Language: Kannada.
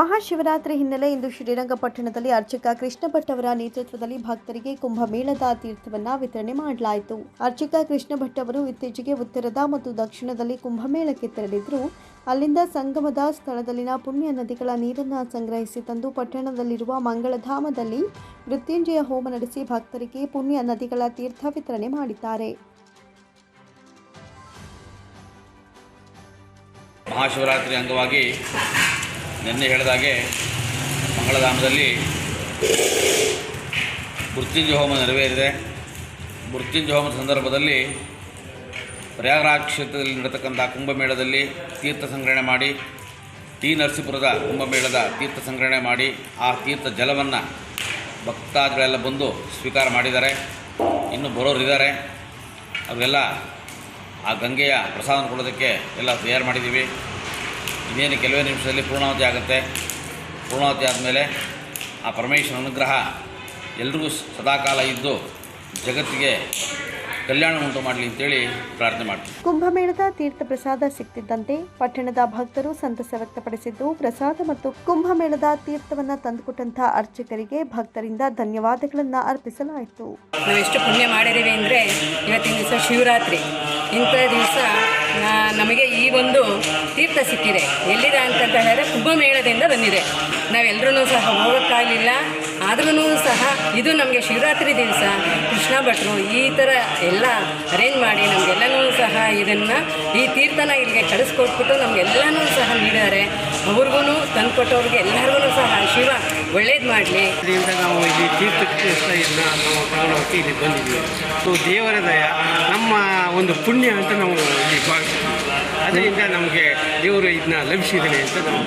ಮಹಾಶಿವರಾತ್ರಿ ಹಿನ್ನೆಲೆ ಇಂದು ಶ್ರೀರಂಗಪಟ್ಟಣದಲ್ಲಿ ಅರ್ಚಕ ಕೃಷ್ಣ ಭಟ್ ಅವರ ನೇತೃತ್ವದಲ್ಲಿ ಭಕ್ತರಿಗೆ ಕುಂಭಮೇಳದ ತೀರ್ಥವನ್ನು ವಿತರಣೆ ಮಾಡಲಾಯಿತು. ಅರ್ಚಕ ಕೃಷ್ಣ ಭಟ್ ಅವರು ಇತ್ತೀಚೆಗೆ ಉತ್ತರದ ಮತ್ತು ದಕ್ಷಿಣದಲ್ಲಿ ಕುಂಭಮೇಳಕ್ಕೆ ತೆರಳಿದ್ರು. ಅಲ್ಲಿಂದ ಸಂಗಮದ ಸ್ಥಳದಲ್ಲಿನ ಪುಣ್ಯ ನದಿಗಳ ನೀರನ್ನು ಸಂಗ್ರಹಿಸಿ ತಂದು ಪಟ್ಟಣದಲ್ಲಿರುವ ಮಂಗಳಧಾಮದಲ್ಲಿ ಮೃತ್ಯುಂಜಯ ಹೋಮ ನಡೆಸಿ ಭಕ್ತರಿಗೆ ಪುಣ್ಯ ನದಿಗಳ ತೀರ್ಥ ವಿತರಣೆ ಮಾಡಿದ್ದಾರೆ. ಮಹಾಶಿವರಾತ್ರಿ ಅಂಗವಾಗಿ ನಿನ್ನೆ ಹೇಳಿದಾಗೆ ಮಂಗಳಧಾಮದಲ್ಲಿ ಮೃತ್ಯುಂಜಯ ಹೋಮ ನೆರವೇರಿದೆ ಮೃತ್ಯುಂಜಯ ಹೋಮದ ಸಂದರ್ಭದಲ್ಲಿ ಪ್ರಯಾಗರಾಜ್ ಕ್ಷೇತ್ರದಲ್ಲಿ ನಡೆತಕ್ಕಂಥ ಕುಂಭಮೇಳದಲ್ಲಿ ತೀರ್ಥ ಸಂಗ್ರಹಣೆ ಮಾಡಿ, ಟಿ ನರಸೀಪುರದ ಕುಂಭಮೇಳದ ತೀರ್ಥ ಸಂಗ್ರಹಣೆ ಮಾಡಿ, ಆ ತೀರ್ಥ ಜಲವನ್ನು ಭಕ್ತಾದಿಗಳೆಲ್ಲ ಬಂದು ಸ್ವೀಕಾರ ಮಾಡಿದ್ದಾರೆ. ಇನ್ನು ಬರೋರಿದ್ದಾರೆ ಅವರೆಲ್ಲ ಆ ಗಂಗೆಯ ಪ್ರಸಾದ ಕೊಡೋದಕ್ಕೆ ಎಲ್ಲ ತಯಾರು ಮಾಡಿದ್ದೀವಿ. ಇನ್ನೇನು ಕೆಲವೇ ನಿಮಿಷದಲ್ಲಿ ಪೂರ್ಣಾವತಿ ಆಗುತ್ತೆ. ಪೂರ್ಣಾವತಿ ಆದಮೇಲೆ ಆ ಪರಮೇಶ್ವರ ಅನುಗ್ರಹ ಎಲ್ರಿಗೂ ಸದಾಕಾಲ ಇದ್ದು ಜಗತ್ತಿಗೆ ಕಲ್ಯಾಣ ಉಂಟು ಮಾಡಲಿ ಅಂತೇಳಿ ಪ್ರಾರ್ಥನೆ ಮಾಡ್ತೀವಿ. ಕುಂಭಮೇಳದ ತೀರ್ಥ ಪ್ರಸಾದ ಸಿಕ್ತಿದ್ದಂತೆ ಪಟ್ಟಣದ ಭಕ್ತರು ಸಂತಸ ವ್ಯಕ್ತಪಡಿಸಿದ್ದು ಪ್ರಸಾದ ಮತ್ತು ಕುಂಭಮೇಳದ ತೀರ್ಥವನ್ನು ತಂದುಕೊಟ್ಟಂತಹ ಅರ್ಚಕರಿಗೆ ಭಕ್ತರಿಂದ ಧನ್ಯವಾದಗಳನ್ನು ಅರ್ಪಿಸಲಾಯಿತು. ನಾವು ಎಷ್ಟು ಪುಣ್ಯ ಮಾಡಿದ್ದೀವಿ ಅಂದರೆ ಇವತ್ತಿನ ದಿವಸ ಶಿವರಾತ್ರಿ. ಇಂಥ ದಿವಸ ನಮಗೆ ಈ ಒಂದು ತೀರ್ಥ ಸಿಕ್ಕಿದೆ. ಎಲ್ಲಿದೆ ಅಂತಂತ ಹೇಳಿದ್ರೆ ಕುಂಭಮೇಳದಿಂದ ಬಂದಿದೆ. ನಾವೆಲ್ಲರೂ ಸಹ ಹೋಗೋಕ್ಕಾಗಲಿಲ್ಲ. ಆದ್ರೂ ಸಹ ಇದು ನಮಗೆ ಶಿವರಾತ್ರಿ ದಿವಸ, ಕೃಷ್ಣ ಭಟ್ರು ಈ ಥರ ಎಲ್ಲ ಅರೇಂಜ್ ಮಾಡಿ ನಮಗೆಲ್ಲನೂ ಸಹ ಇದನ್ನು ಈ ತೀರ್ಥನ ಇಲ್ಲಿಗೆ ಕಳಿಸ್ಕೊಟ್ಬಿಟ್ಟು ನಮಗೆಲ್ಲನೂ ಸಹ ನೀಡಿದ್ದಾರೆ ಅವ್ರಿಗೂ ತಂದುಕೊಟ್ಟವ್ರಿಗೆ ಎಲ್ಲರಿಗೂ ಸಹ ಶಿವ ಒಳ್ಳೇದು ಮಾಡಲಿ. ಇದರಿಂದ ನಾವು ಇಲ್ಲಿ ಇಲ್ಲ ನಾವು ತಗೊಂಡೋಗಿ ಇಲ್ಲಿ ಬಂದಿದ್ದೀವಿ. ಸೊ ದೇವರ ದಯ, ನಮ್ಮ ಒಂದು ಪುಣ್ಯ ಅಂತ ನಾವು ಇಲ್ಲಿ ಭಾವಿಸ್ತೀವಿ ಅದರಿಂದ ನಮಗೆ ದೇವರು ಇದನ್ನ ಲಭಿಸಿದ್ದಾನೆ ಅಂತ ನಾವು